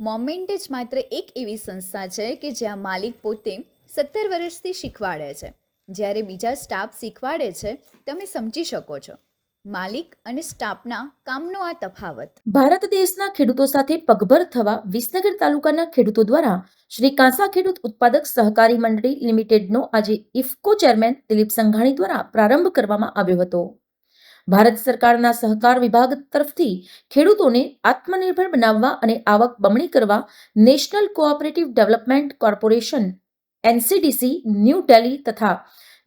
Moment જ માત્ર એક એવી સંસ્થા છે કે જ્યાં માલિક પોતે સત્તર વર્ષથી શીખવાડે છે. જ્યારે બીજા સ્ટાફ શીખવાડે છે, તમે સમજી શકો છો. માલિક અને સ્ટાફના કામનો આ તફાવત. ભારત દેશના ખેડૂતો સાથે પગભર થવા વિસનગર તાલુકાના ખેડૂતો દ્વારા શ્રી કાંસા ખેડૂત ઉત્પાદક સહકારી મંડળી લિમિટેડનો આજે ઇફકો ચેરમેન દિલીપ સંઘાણી દ્વારા પ્રારંભ કરવામાં આવ્યો હતો. ભારત સરકારના સહકાર વિભાગ તરફથી ખેડૂતોને આત્મનિર્ભર બનાવવા અને આવક બમણી કરવા national cooperative development corporation, NCDC, new Delhi તથા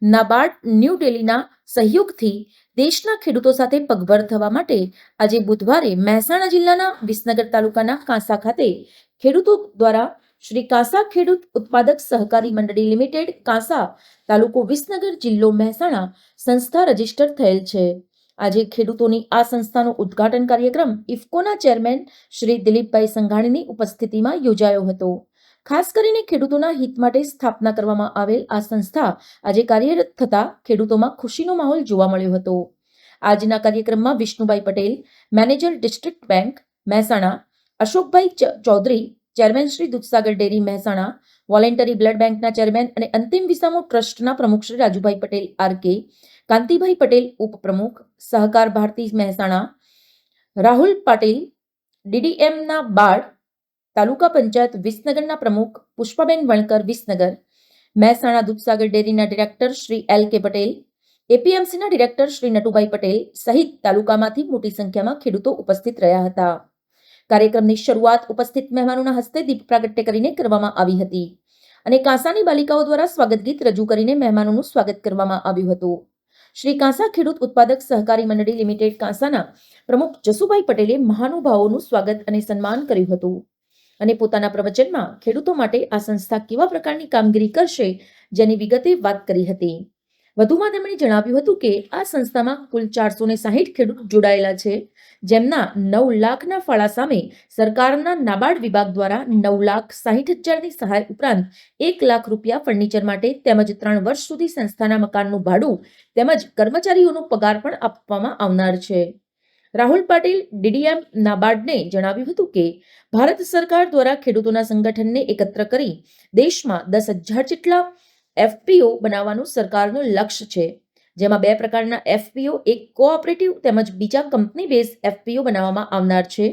નાબાર્ડ, ન્યૂ દિલ્હીના સહયોગથી દેશના ખેડૂતો સાથે પગભર થવા માટે આજે બુધવારે મહેસાણા જિલ્લાના વિસનગર તાલુકાના કાંસા ખાતે ખેડૂતો દ્વારા શ્રી કાંસા ખેડૂત ઉત્પાદક સહકારી મંડળી લિમિટેડ કાંસા તાલુકો વિસનગર જિલ્લો મહેસાણા સંસ્થા રજિસ્ટર થયેલ છે. આજે ખેડૂતોની આ સંસ્થાનો ઉદ્ઘાટન કાર્યક્રમ ઇફકોના ચેરમેન શ્રી દિલીપભાઈ સંઘાણીની ઉપસ્થિતિમાં યોજાયો હતો. ખાસ કરીને ખેડૂતોના હિત માટે સ્થાપના કરવામાં આવેલ આ સંસ્થા આજે કાર્યરત થતા ખેડૂતોમાં ખુશીનો માહોલ જોવા મળ્યો હતો. આજના કાર્યક્રમમાં Vishnubhai Patel, manager district bank Mehsana, Ashokbhai Chaudhary, chairman Shri Dudhsagar dairy Mehsana, voluntary blood બેંકના ચેરમેન અને અંતિમ વિસામો ટ્રસ્ટના પ્રમુખ શ્રી રાજુભાઈ પટેલ આરકે કાંતિભાઈ પટેલ ઉપપ્રમુખ, સહકાર ભારતી મહેસાણા, રાહુલ પાટીલ, ડીડીએમના બાળ તાલુકા પંચાયત વિસનગરના પ્રમુખ પુષ્પાબેન વણકર વિસનગર, મહેસાણા દૂધસાગર ડેરીના director Shri L K Patel, એપીએમસીના director Shri Natubhai Patel સહિત તાલુકામાંથી મોટી સંખ્યામાં ખેડૂતો ઉપસ્થિત રહ્યા હતા. કાર્યક્રમની શરૂઆત ઉપસ્થિત મહેમાનોના હસ્તે દીપ પ્રાગટ્ય કરીને કરવામાં આવી હતી અને કાંસાની બાલિકાઓ દ્વારા સ્વાગત ગીત રજૂ કરીને મહેમાનોનું સ્વાગત કરવામાં આવ્યું હતું. શ્રી કાંસા ખેડૂત ઉત્પાદક સહકારી મંડળી લિમિટેડ કાંસાના પ્રમુખ જસુભાઈ પટેલે મહાનુભાવોનું સ્વાગત અને સન્માન કર્યું હતું. અને પોતાના પ્રવચનમાં ખેડૂતો માટે આ સંસ્થા કેવા પ્રકારની કામગીરી કરશે જેની વિગતે વાત કરી હતી. વધુમાં તેમણે જણાવ્યું હતું કે આ સંસ્થામાં કુલ ચારસો ને સાહીઠ ખેડૂત જોડાયેલા છે, જેમના નવ લાખના ફાળા સામે સરકારના નાબાર્ડ વિભાગ દ્વારા નવ લાખ સાહીઠ હજારની સહાય ઉપરાંત એક લાખ રૂપિયા ફર્નિચર માટે તેમજ ત્રણ વર્ષ સુધી સંસ્થાના મકાનનું ભાડું તેમજ કર્મચારીઓનો પગાર પણ આપવામાં આવનાર છે. રાહુલ પાટીલ, ડીડીએમ નાબાર્ડને જણાવ્યું હતું કે ભારત સરકાર દ્વારા ખેડૂતોના સંગઠનને એકત્ર કરી દેશમાં દસ હજાર જેટલા એફપીઓ બનાવવાનું સરકારનું લક્ષ્ય છે. જેમાં બે પ્રકારના એફપીઓ, એક કોઓપરેટિવ તેમજ બીજા કંપની બેઝ એફપીઓ બનાવવામાં આવનાર છે.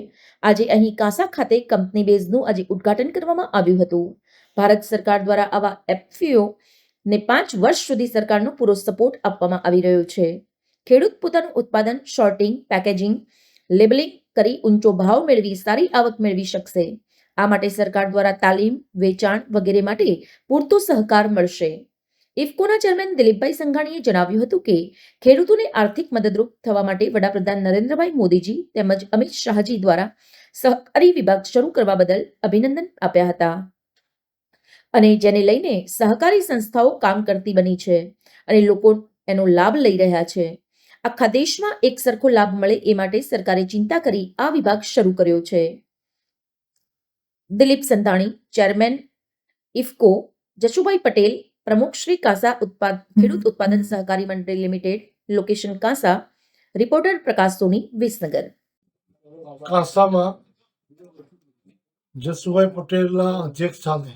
આજે અહીં કાંસા ખાતે કંપની બેઝનું આજે ઉદ્ઘાટન કરવામાં આવ્યું હતું. ભારત સરકાર દ્વારા આવા એફપીઓ ને પાંચ વર્ષ સુધી સરકારનો પૂરો સપોર્ટ આપવામાં આવી રહ્યો છે. ખેડૂત પોતાનું ઉત્પાદન શોર્ટિંગ પેકેજિંગ લેબલિંગ કરી ઊંચો ભાવ મેળવી, સારી આવક મેળવી શકશે. આ માટે સરકાર દ્વારા તાલીમ, વેચાણ વગેરે માટે પૂરતો સહકાર મળશે. ઇફકોના ચેરમેન દિલીપભાઈ સંઘાણીએ જણાવ્યું હતું કે, ખેડૂતોને આર્થિક મદદરૂપ થવા માટે વડાપ્રધાન નરેન્દ્રભાઈ મોદીજી તેમજ અમિત શાહજી દ્વારા સહકારી વિભાગ શરૂ કરવા બદલ અભિનંદન આપ્યા હતા. અને જેને લઈને સહકારી સંસ્થાઓ કામ કરતી બની છે અને લોકો એનો લાભ લઈ રહ્યા છે. આખા દેશમાં એક સરખો લાભ મળે એ માટે સરકારે ચિંતા કરી આ વિભાગ શરૂ કર્યો છે. દિલીપ સંધાણી ચેરમેન ઇફકો જશુભાઈ પટેલ પ્રમુખ શ્રી કાસા ઉત્પાદ ખેડૂત ઉત્પાદન સહકારી મંડળી limited location Kasa reporter Prakash Soni Visnagar. કાસામાં Jasubhai પટેલના અધ્યક્ષ સ્થાને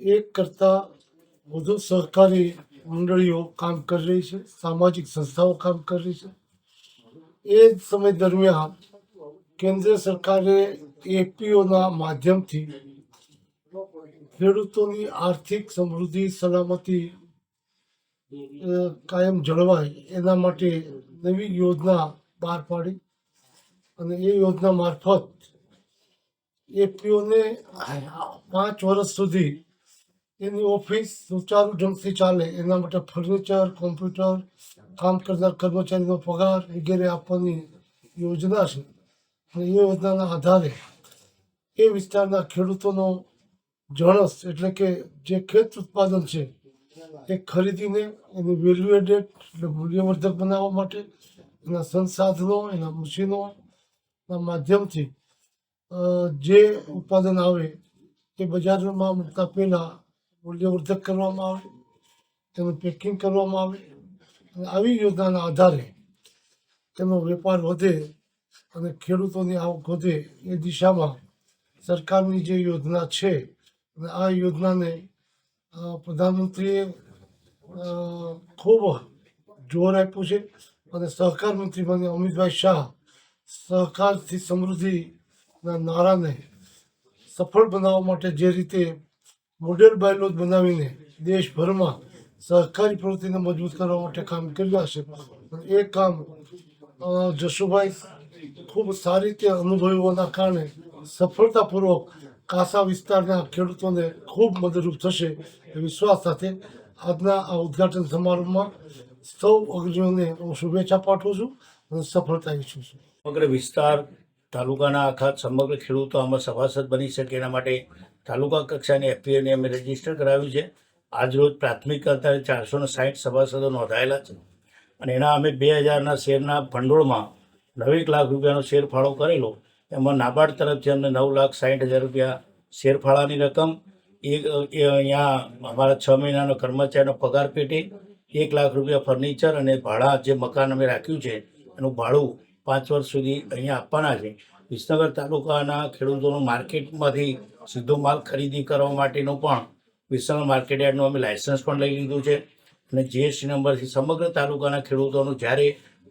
એક કરતા વધુ સહકારી મંડળીઓ કામ કરી રહી છે, સામાજિક સંસ્થાઓ કામ કરી રહી છે. એ જ સમય દરમિયાન કેન્દ્ર સરકારે એપીઓના માધ્યમથી ખેડૂતોની આર્થિક સમૃદ્ધિ, સલામતી કાયમ જળવાય એના માટે નવી યોજના બહાર પાડી અને એ યોજના મારફત એપીઓને પાંચ વર્ષ સુધી એની ઓફિસ સુચારુ ઢંગથી ચાલે. એના માટે ફર્નિચર, કોમ્પ્યુટર, કામ કરનાર કર્મચારીનો પગાર વગેરે આપવાની યોજના છે. અને એ યોજનાના આધારે એ વિસ્તારના ખેડૂતોનો જણસ એટલે કે જે ખેત ઉત્પાદન છે એ ખરીદીને એની વેલ્યુ એડેડ એટલે મૂલ્યવર્ધક બનાવવા માટે એના સંસાધનો, એના મશીનોના માધ્યમથી જે ઉત્પાદન આવે તે બજારમાં મૂકતા પહેલાં મૂલ્યવર્ધક કરવામાં આવે તેનું પેકિંગ કરવામાં આવે અને આવી યોજનાના આધારે તેનો વેપાર વધે અને ખેડૂતોની આવક વધે એ દિશામાં સરકારની જે યોજના છે અને આ યોજનાને પ્રધાનમંત્રીએ ખૂબ જોર આપ્યું છે અને સહકાર મંત્રી માન્ય અમિતભાઈ શાહ સહકારથી સમૃદ્ધિના નારાને સફળ બનાવવા માટે જે રીતે મોડેલ બાયલોજ બનાવીને દેશભરમાં સહકારી પ્રવૃત્તિને મજબૂત કરવા માટે કામ કર્યા છે. એ કામ જશુભાઈ ખૂબ સારી રીતે અનુભવી હોવાના કારણે સફળતાપૂર્વક કાસા વિસ્તારના ખેડૂતોને ખૂબ મદદરૂપ થશે એ વિશ્વાસ સાથે આજના આ ઉદ્ઘાટન સમારોહમાં સૌ અગ્રણીઓને હું શુભેચ્છા પાઠવું છું અને સફળતા ઈચ્છું છું. સમગ્ર વિસ્તાર, તાલુકાના આખા સમગ્ર ખેડૂતો આમાં સભાસદ બની શકે એના માટે તાલુકા કક્ષાની એફપીઓને અમે રજિસ્ટર કરાવ્યું છે. આજરોજ પ્રાથમિક અત્યારે ચારસો ને સાઠ સભાસદો નોંધાયેલા છે. અને એના અમે બે હજારના શેરના ભંડોળમાં નવેક લાખ રૂપિયાનો શેરફાળો કરેલો. એમાં નાબાર્ડ તરફથી અમને નવ લાખ સાઠ હજાર રૂપિયા શેરફાળાની રકમ એ, અહીંયા અમારા છ મહિનાનો કર્મચારીનો પગાર પેટે, એક લાખ રૂપિયા ફર્નિચર અને ભાડા જે મકાન અમે રાખ્યું છે, એનું ભાડું પાંચ વર્ષ સુધી અહીંયા આપવાના છે. વિસનગર તાલુકાના ખેડૂતોનું માર્કેટમાંથી સીધો માલ ખરીદી કરવા માટેનું પણ વિશાળ માર્કેટ યાર્ડનું અમે લાઇસન્સ પણ લઈ લીધું છે. અને જીએસટી નંબરથી સમગ્ર તાલુકાના ખેડૂતોનું જ્યારે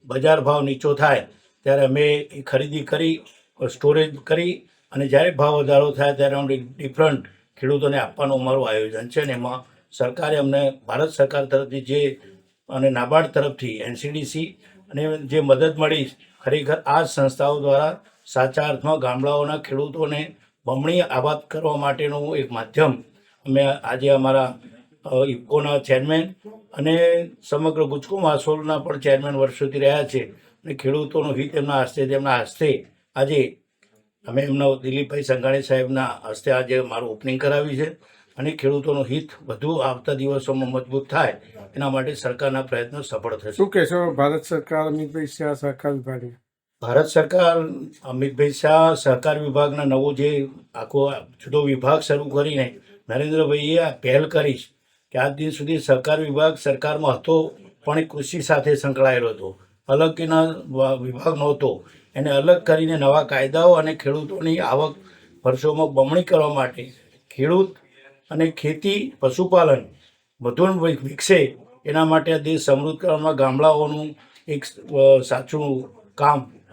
બજાર ભાવ નીચો થાય, ત્યારે અમે એ ખરીદી કરી, સ્ટોરેજ કરી અને જ્યારે ભાવ વધારો થાય, ત્યારે અમે ડિફરન્ટ ખેડૂતોને આપવાનું અમારું આયોજન છે. અને એમાં સરકારે અમને, ભારત સરકાર તરફથી જે અને નાબાર્ડ તરફથી, એનસીડીસી અને જે મદદ મળી, ખરેખર આ સંસ્થાઓ દ્વારા સાચા અર્થમાં ગામડાઓના ખેડૂતોને બમણી આબાદ કરવા માટેનું એક માધ્યમ. અમે આજે અમારા ઇફકોના ચેરમેન અને સમગ્ર ગુજકો માસોલના પણ ચેરમેન વર્ષોથી રહ્યા છે અને ખેડૂતોનું હિત એમના હસ્તે તેમના હસ્તે આજે અમે એમના દિલીપભાઈ સંઘાણી સાહેબના હસ્તે આજે મારું ઓપનિંગ કરાવ્યું છે અને ખેડૂતોનું હિત વધુ આવતા દિવસોમાં મજબૂત થાય એના માટે સરકારના પ્રયત્નો સફળ થશે. શું કહેશો? ભારત સરકાર, અમિતભાઈ શાહ, સહકાર વિભાગને? ભારત સરકાર, અમિતભાઈ શાહ, સહકાર વિભાગના નવો જે આખો જુદો વિભાગ શરૂ કરીને નરેન્દ્રભાઈએ આ પહેલ કરી કે આજ દિન સુધી સહકાર વિભાગ સરકારમાં હતો, પણ કૃષિ સાથે સંકળાયેલો હતો. અલગ એના વિભાગ નહોતો. એને અલગ કરીને નવા કાયદાઓ અને ખેડૂતોની આવક વર્ષોમાં બમણી કરવા માટે ખેડૂત અને ખેતી, પશુપાલન વધુ વિકસે. એના માટે આ દેશ સમૃદ્ધ કરવામાં ગામડાઓનું એક સાચું કામ